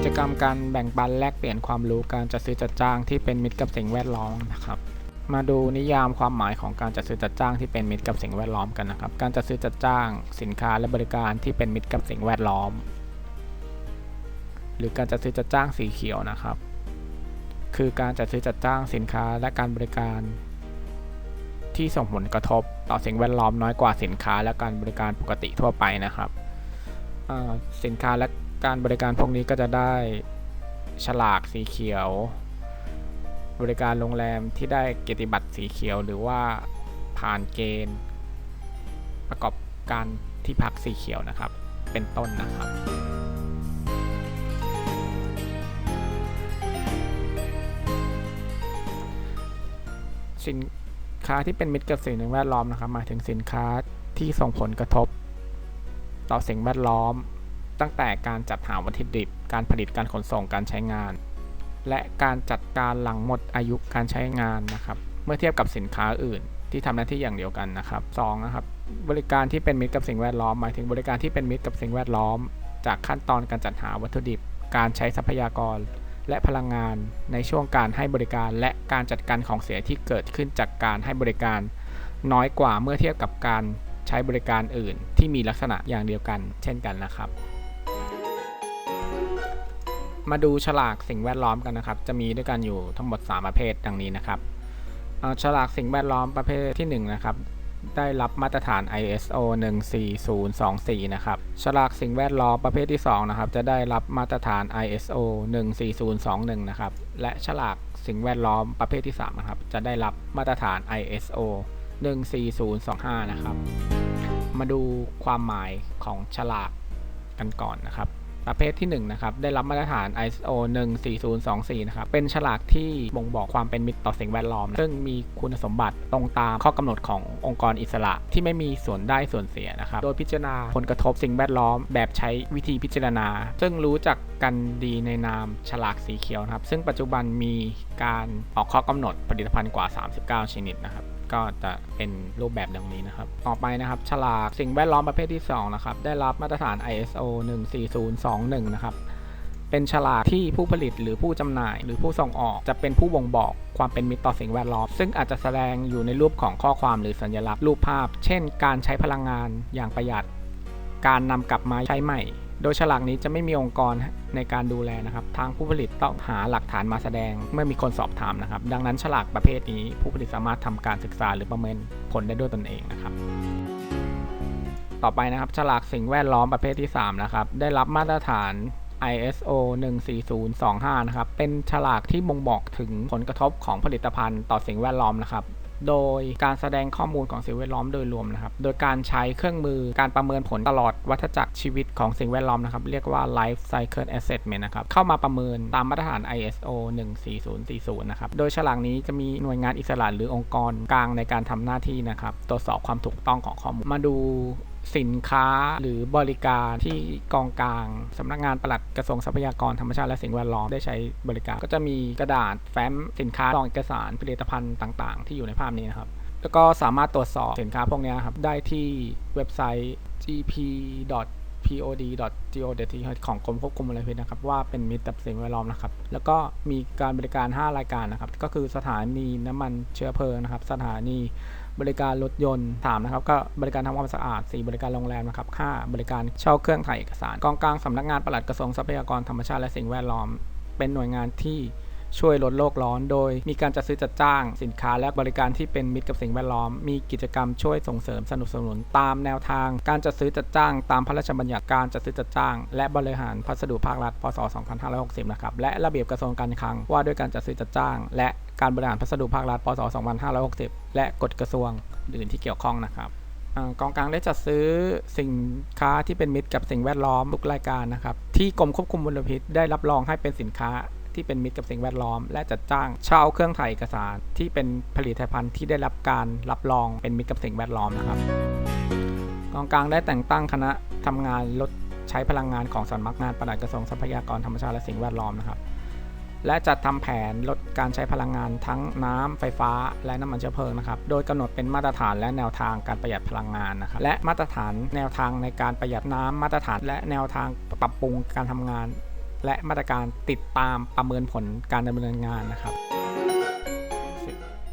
กิจกรรมการแบ่งปันแลกเปลี่ยนความรู้การจัดซื้อจัดจ้างที่เป็นมิตรกับสิ่งแวดล้อมนะครับมาดูนิยามความหมายของการจัดซื้อจัดจ้างที่เป็นมิตรกับสิ่งแวดล้อมกันนะครับ การจัดซื้อจัดจ้าง สินค้าและบริการที่เป็นมิตรกับสิ่งแวดล้อม หรือการจัดซื้อจัดจ้างสีเขียวนะครับ คือการจัดซื้อจัดจ้างสินค้าและการบริการ ที่ส่งผลกระทบต่อสิ่งแวดล้อมน้อยกว่าสินค้าและการบริการปกติทั่วไปนะครับสินค้าและ การบริการพวกนี้ก็จะได้ฉลากสีเขียว บริการโรงแรมที่ได้เกียรติบัตรสีเขียว หรือว่าผ่านเกณฑ์ ประกอบการที่พักสีเขียวนะครับ เป็นต้นนะครับสินค้าที่เป็นมิตรกับสิ่งแวดล้อมนะครับหมายถึงสินค้าที่ส่งผลกระทบ ต่อสิ่งแวดล้อม ตั้งแต่การจัดหาวัตถุดิบ การผลิตการขนส่งการใช้งาน และการจัดการหลังหมดอายุการใช้งานนะครับ เมื่อเทียบกับสินค้าอื่น ที่ทำหน้าที่อย่างเดียวกันนะครับสองนะครับบริการที่เป็นมิตรกับสิ่งแวดล้อมหมายถึงบริการที่เป็นมิตรกับสิ่งแวดล้อม จากขั้นตอนการจัดหาวัตถุดิบ การใช้ทรัพยากร และพลังงานในช่วงการให้บริการ และการจัดการของเสียที่เกิดขึ้นจากการให้บริการ น้อยกว่าเมื่อเทียบกับการใช้บริการอื่น ที่มีลักษณะอย่างเดียวกัน เช่นกันนะครับ มาดูฉลากสิ่งแวดล้อมกันนะครับ จะมีด้วยกันอยู่ทั้งหมด 3 ประเภทดังนี้นะครับฉลากสิ่งแวดล้อมประเภทที่1นะครับได้รับมาตรฐาน ISO 14024 นะครับ ฉลากสิ่งแวดล้อมประเภทที่ 2 นะครับ จะได้รับมาตรฐาน ISO 14021 นะครับ และฉลากสิ่งแวดล้อมประเภทที่ 3 นะครับ จะได้รับมาตรฐาน ISO 14025 นะครับ มาดูความหมายของฉลากกันก่อนนะครับ ประเภทที่1นะครับได้รับมาตรฐาน ISO 14024 นะครับเป็นฉลากที่บ่งบอกความเป็นมิตรต่อสิ่งแวดล้อม ซึ่งมีคุณสมบัติตรงตามข้อกำหนดขององค์กรอิสระที่ไม่มีส่วนได้ส่วนเสียนะครับโดยพิจารณาผลกระทบสิ่งแวดล้อม แบบใช้วิธีพิจารณา ซึ่งรู้จักกันดีในนามฉลากสีเขียวนะครับซึ่งปัจจุบันมีการออกข้อกำหนดผลิตภัณฑ์กว่า 39 ชนิดนะครับ ก็จะเป็นรูปแบบดังนี้นะครับ ต่อไปนะครับฉลากสิ่งแวดล้อมประเภทที่ 2 นะครับ ได้รับมาตรฐาน ISO 14021 นะครับเป็นฉลากที่ผู้ผลิตหรือผู้จำหน่าย หรือผู้ส่งออกจะเป็นผู้บ่งบอกความเป็นมิตรต่อสิ่งแวดล้อม ซึ่งอาจจะแสดงอยู่ในรูปของข้อความหรือสัญลักษณ์รูปภาพ เช่น การใช้พลังงานอย่างประหยัด การนำกลับมาใช้ใหม่ โดยฉลากนี้จะไม่มีองค์กรในการดูแลนะครับ ทางผู้ผลิตต้องหาหลักฐานมาแสดงเมื่อมีคนสอบถามนะครับ ดังนั้นฉลากประเภทนี้ ผู้ผลิตสามารถทำการศึกษาหรือประเมินผลได้ด้วยตนเองนะครับ ต่อไปนะครับ ฉลากสิ่งแวดล้อมประเภทที่ 3 นะครับ ได้รับมาตรฐาน ISO 14025 นะครับ เป็นฉลากที่บ่งบอกถึงผลกระทบของผลิตภัณฑ์ต่อสิ่งแวดล้อมนะครับ โดยการแสดงข้อมูลของสิ่งแวดล้อมโดยรวมนะครับ โดยการใช้เครื่องมือการประเมินผลตลอดวัฏจักรชีวิตของสิ่งแวดล้อมนะครับ เรียกว่า life cycle assessment นะครับ เข้ามาประเมินตามมาตรฐาน ISO 14040 นะครับ โดยฉลากนี้จะมีหน่วยงานอิสระหรือองค์กรกลางในการทำหน้าที่นะครับ ตรวจสอบความถูกต้องของข้อมูล มาดู สินค้าหรือบริการที่กองกลางสำนักงานปลัดกระทรวงทรัพยากรธรรมชาติและสิ่งแวดล้อมได้ใช้บริการ ก็จะมีกระดาษแฟ้มสินค้ารองเอกสารผลิตภัณฑ์ต่าง ๆ ที่อยู่ในภาพนี้นะครับ แล้วก็สามารถตรวจสอบสินค้าพวกนี้ครับได้ที่เว็บไซต์ gp pod.go.th ของกรมควบคุมมลพิษนะครับ ว่าเป็นมิตรกับสิ่งแวดล้อมนะครับ แล้วก็มีการบริการ 5 รายการนะครับ ก็คือสถานีน้ำมันเชื้อเพลิงนะครับ สถานีบริการรถยนต์3นะครับก็บริการทำความสะอาด 4 บริการโรงแรมนะครับ5บริการเช่าเครื่องถ่ายเอกสารกองกลางสำนักงานปลัดกระทรวงทรัพยากรธรรมชาติและสิ่งแวดล้อม เป็นหน่วยงานที่ ช่วยลดโลกร้อน โดยมีการจัดซื้อจัดจ้างสินค้าและบริการที่เป็นมิตรกับสิ่งแวดล้อม มีกิจกรรมช่วยส่งเสริมสนับสนุนตามแนวทาง การจัดซื้อจัดจ้าง ตามพระราชบัญญัติการจัดซื้อจัดจ้าง และบริหารพัสดุภาครัฐ พศ 2560 นะครับ และระเบียบกระทรวงการคลังว่าด้วยการจัดซื้อจัดจ้าง และการบริหารพัสดุภาครัฐ พศ 2560 และกฎกระทรวงอื่นที่เกี่ยวข้องนะครับกองกลางได้จัดซื้อสินค้าที่เป็นมิตรกับสิ่งแวดล้อมทุกรายการนะครับที่กรมควบคุมมลพิษได้รับรองให้เป็นสินค้า ที่เป็นมิตรกับสิ่งแวดล้อม และจัดจ้างเช่าเครื่องถ่ายเอกสารที่เป็นผลิตภัณฑ์ที่ได้รับการรับรองเป็นมิตรกับสิ่งแวดล้อมนะครับกองกลางได้แต่งตั้งคณะทำงานลดใช้พลังงานของสำนักงานปลัดกระทรวงทรัพยากรธรรมชาติและสิ่งแวดล้อมนะครับและจัดทำแผนลดการใช้พลังงานทั้งน้ำไฟฟ้าและน้ำมันเชื้อเพลิงนะครับ โดยกำหนดเป็นมาตรฐานและแนวทางการประหยัดพลังงานนะครับ และมาตรฐานแนวทางในการประหยัดน้ำมาตรฐานและแนวทางปรับปรุงการทำงาน และมาตรการติดตามประเมินผลการดำเนินงานนะครับ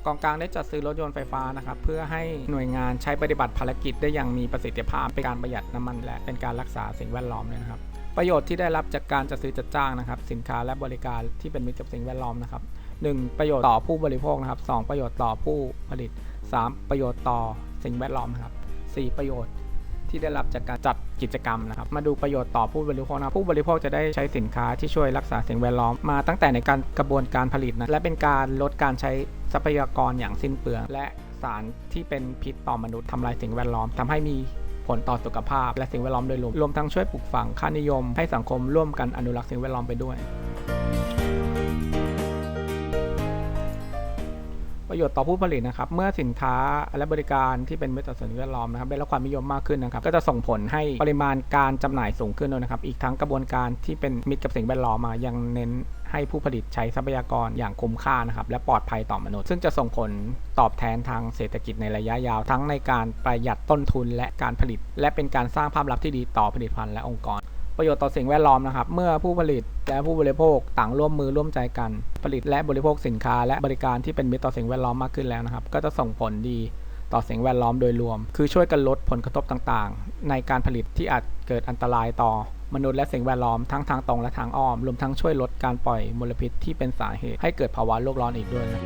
กองกลางได้จัดซื้อรถยนต์ไฟฟ้านะครับเพื่อให้หน่วยงานใช้ปฏิบัติภารกิจได้อย่างมีประสิทธิภาพเป็นการประหยัดน้ำมันและเป็นการรักษาสิ่งแวดล้อมด้วยนะครับ ประโยชน์ที่ได้รับจากการจัดซื้อจัดจ้างนะครับ สินค้าและบริการที่เป็นมิตรกับสิ่งแวดล้อมนะครับ 1. ประโยชน์ต่อผู้บริโภคนะครับ 2. ประโยชน์ต่อผู้ผลิต 3. ประโยชน์ต่อสิ่งแวดล้อมนะครับ 4. ประโยชน์ ที่ได้รับจากการจัดกิจกรรมนะครับมาดูประโยชน์ต่อผู้บริโภคนะผู้บริโภคจะได้ใช้สินค้าที่ช่วยรักษาสิ่งแวดล้อมมาตั้งแต่ในการกระบวนการผลิตนะและเป็นการลดการใช้ทรัพยากรอย่างสิ้นเปลืองและสารที่เป็นพิษต่อมนุษย์ทำลายสิ่งแวดล้อมทำให้มีผลต่อสุขภาพและสิ่งแวดล้อมโดยรวม รวมทั้งช่วยปลูกฝังค่านิยม ให้สังคมร่วมกันอนุรักษ์สิ่งแวดล้อมไปด้วย ประโยชน์ต่อผู้ผลิตนะครับ เมื่อสินค้าและบริการที่เป็นมิตรต่อสิ่งแวดล้อมนะครับได้รับความนิยมมากขึ้นนะครับ ก็จะส่งผลให้ปริมาณการจำหน่ายสูงขึ้นด้วยนะครับ อีกทั้งกระบวนการที่เป็นมิตรกับสิ่งแวดล้อมมายังเน้นให้ผู้ผลิตใช้ทรัพยากรอย่างคุ้มค่านะครับและปลอดภัยต่อมนุษย์ ซึ่งจะส่งผลตอบแทนทางเศรษฐกิจในระยะยาว ทั้งในการประหยัดต้นทุนและการผลิต และเป็นการสร้างภาพลักษณ์ที่ดีต่อผลิตภัณฑ์และองค์กร ประโยชน์ต่อสิ่งแวดล้อมนะครับ เมื่อผู้ผลิตและผู้บริโภคต่างร่วมมือร่วมใจกัน ผลิตและบริโภคสินค้า และบริการที่เป็นมิตรต่อสิ่งแวดล้อมมากขึ้นแล้วนะครับ ก็จะส่งผลดีต่อสิ่งแวดล้อมโดยรวม คือช่วยกันลดผลกระทบต่างๆ ในการผลิตที่อาจเกิดอันตรายต่อมนุษย์และสิ่งแวดล้อมทั้งทางตรงและทางอ้อม รวมทั้งช่วยลดการปล่อยมลพิษที่เป็นสาเหตุให้เกิดภาวะโลกร้อนอีกด้วยนะ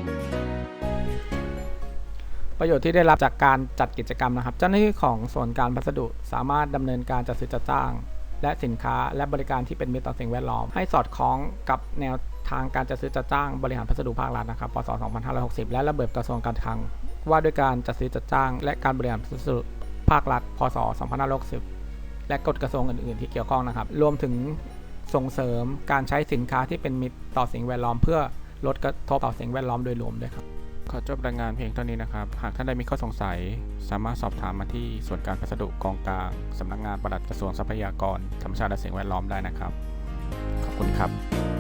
ประโยชน์ที่ได้รับจากการจัดกิจกรรมนะครับ เจ้าหน้าที่ของส่วนการพัสดุสามารถดำเนินการจัดซื้อจัดจ้าง และสินค้าและบริการที่เป็นมิตรต่อสิ่งแวดล้อม ให้สอดคล้องกับแนวทางการจัดซื้อจัดจ้างบริหารพัสดุภาครัฐนะครับ พศ 2560 และระเบียบกระทรวงการคลัง ว่าด้วยการจัดซื้อจัดจ้าง และการบริหารพัสดุภาครัฐ พศ 2560 และกฎกระทรวงอื่นๆ ที่เกี่ยวข้องนะครับ รวมถึงส่งเสริมการใช้สินค้าที่เป็นมิตรต่อสิ่งแวดล้อม เพื่อลดกระทบต่อสิ่งแวดล้อมโดยรวมด้วยครับ ขอจบรายงานเพียงเท่านี้นะครับ หากท่านใดมีข้อสงสัย สามารถสอบถามมาที่ส่วนการพัสดุกองกลาง สำนักงานปลัดกระทรวงทรัพยากรธรรมชาติและสิ่งแวดล้อมได้นะครับ ขอบคุณครับ